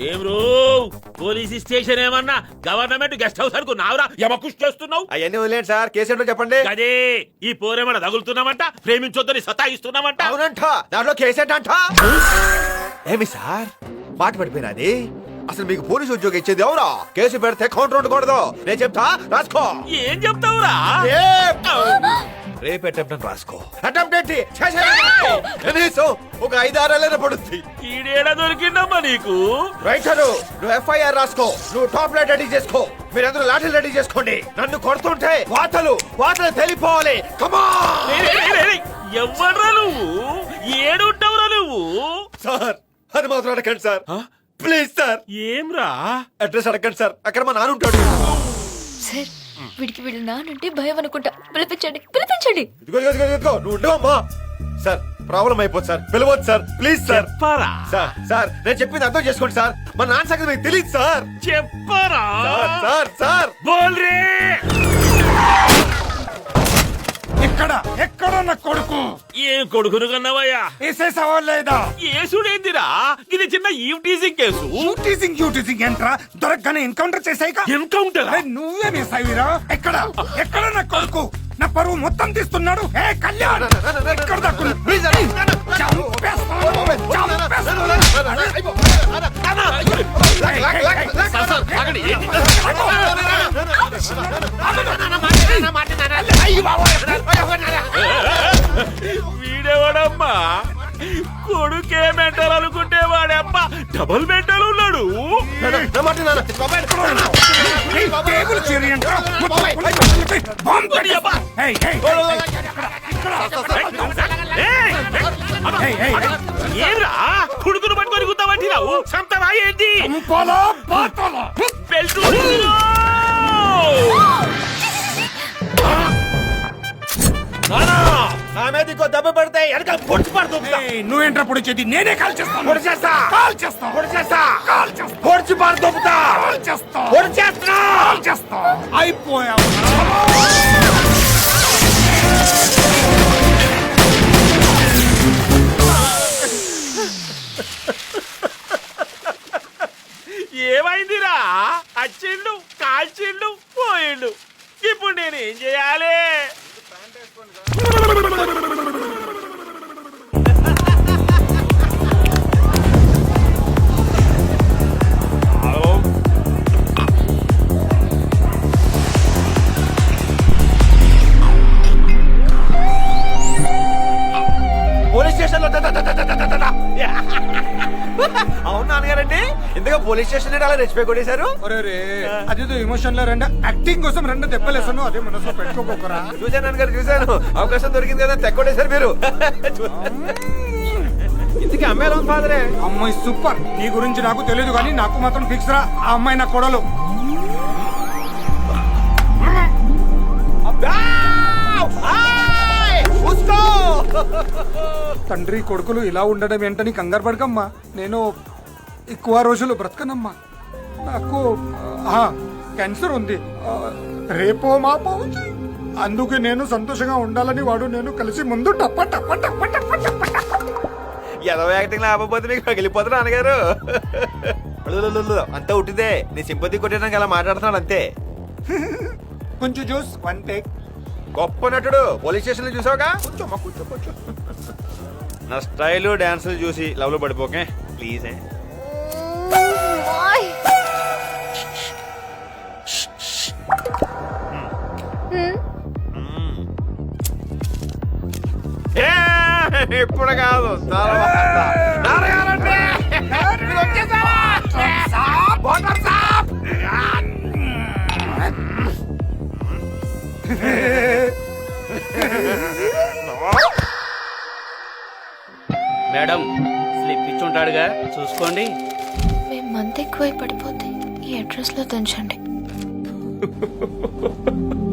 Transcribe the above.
ఏం రో? Police station ఏమన్నా గవర్నమెంట్ గెస్ట్ హౌస్ అనుకున్నావురా? యమకుష్ చేస్తున్నావు? అవన్నీ వదిలేండి సార్. కేసు ఏంటో చెప్పండి. అదే ఈ పోరేమన్నా తగులుతున్నామంట? ప్రేమించొద్దని సతాయిస్తున్నామంట? అవునంట. దాంట్లో కేసు ఏంటంట? ఏమి సార్? మాట పడిపోయినది అసలు మీకు పోలీసు ఉద్యోగం ఇచ్చేది ఎవరా? కేసు పెడితే కౌంటర్ ఉండకూడదు. నేను చెప్తా రాసుకో. ఏం చెప్తావురా? రేపు అటెంప్ట్ రాసుకో. అటెంప్ట్ ఏంటి. కనీసం ఒక ఐదారేళ్ళైనా పడుతుంది ఈడేడ దొరికిందమ్మా నీకు? రైటరు నువ్వు ఎఫ్ఐఆర్ రాసుకో. నువ్వు టాప్ లైట్ రెడీ చేసుకో. మీరందరూ లాఠీలు రెడీ చేసుకోండి. నన్ను కొడుతుంటే వాతలు వాతలు తెలిపోవాలి. కమా ఎవ్వడ్రా నువ్వు? ఏడుంటావురా నువ్వు? సార్ అది మాత్రం అడగండి సార్. Please sir. ఏంరా అడ్రస్ అడగండి సార్. అక్కడ మా నాన్న ఉంటాడు. సార్ వీడికి వీళ్ళ నానంటే భయం అనుకుంటా. పిలిపించండి పిలిపించండి. ఇదిగో ఇదిగో ఇదిగో, ఇదిగో నువ్వు ఉండవమ్మా. సార్ ప్రాబ్లం అయిపోతుంది సార్. పిలవద్దు సార్. Please sir. చెప్పరా? సార్ సార్ నేను చెప్పింది అర్థం చేసుకోండి సార్. మా నాన్న సంగతి మీకు తెలియదు సార్. చెప్పరా? Sir sir sir. బోల్ రే ఎక్కడ ఎక్కడ నా కొడుకు ఏం కొడుకును కన్నావయ్యా వేసేసావా లేదా ఏసుడేందిరా ఇది చిన్న టీజింగ్ కేసు యూటీసింగ్ యూటీసింగ్ ఏంట్రా దొరకగానే ఎన్కౌంటర్ చేసాయిగా ఎన్కౌంటర్ నువ్వే వేసావిరా ఎక్కడ ఎక్కడ నా కొడుకు నా పరువు మొత్తం తీస్తున్నాడు ఏ కళ్యాణ్ ఎక్కడ చంపేస్తాను, చంపేస్తాను. వీడేవాడమ్మా కొడుకే మెంటల్ అనుకుంటే వాడమ్మా డబుల్ మెంటల్ ఉన్నాడు. ఏంరా కొడుకును పట్టుకొని గుద్దామంటున్నావు సంతరా ఏంటి? బెల్ట్ నా మీద ఇంకో దెబ్బ పడితే వెనక పొడిచి పడుతుంది నువ్వేంట్రా పొడిచేది నేనే కాల్ చేస్తాను. పొడి చేస్తా. కాల్ చేస్తా పొడి చేస్తా. కాల్ చేస్తా పొడిచి పడుతుందా కాల్ చేస్తా పొడి చేస్తున్నా. కాల్ చేస్తా అయిపోయావు. ఏమైందిరా? అచ్చిండు కాల్చిండు పోయిండు. ఇప్పుడు నేను ఏం చేయాలి? con gái. ఇందులో పోలీస్ స్టేషన్ అలా రెచ్చిపోయి కొట్టేశారు? అదేదో ఎమోషన్లో రెండు. యాక్టింగ్ కోసం రెండు దెబ్బలేసాను అదే మనసులో పెట్టుకోకరా చూశాను నాన్నగారు చూశాను. అవకాశం దొరికింది కదా తెక్కొట్టేశారు మీరు. ఇంతకీ అమ్మాయి ఫాదరే? అమ్మాయి సూపర్. నీ గురించి నాకు తెలియదు కానీ నాకు మాత్రం ఫిక్స్ రా. ఆ అమ్మాయి నా కొడలు. తండ్రి కొడుకులు ఇలా ఉండడం ఏంటని కంగారు పడకమ్మా. నేను ఎక్కువ రోజులు బ్రతకనమ్మా. నాకు క్యాన్సర్ ఉంది. రేపో మాపో. అందుకే నేను సంతోషంగా ఉండాలని వాడు నేను కలిసి ముందు టప్ప టప్ప టప్ప టప్ప టప్ప. ఎదవ యాక్టింగ్ లేకపోతే మీకు పగిలిపోతున్నా అలులులులు, అంతా ఉట్టిదే. నీ సింపతి కొట్టడానికి అలా మాట్లాడుతున్నాడు అంతే. కొంచెం జ్యూస్ వన్ టేక్ గొప్ప నటుడు పోలీస్ స్టేషన్లో చూసావుగా? కొంచెం కొంచెం కొంచెం నా స్టైల్ డాన్సులు చూసి లవ్లో పడిపోకే. ప్లీజ్. ఓయ్. ఇప్పుడు కాదు తర్వాత. నాన్నగారండి! మీరు వచ్చేసారా? బోనస్ సాబ్! మేడం స్లిప్ ఇచ్చుంటాడుగా చూసుకోండి మంత్ ఎక్కువై పడిపోతే ఈ అడ్రస్లో దంచండి.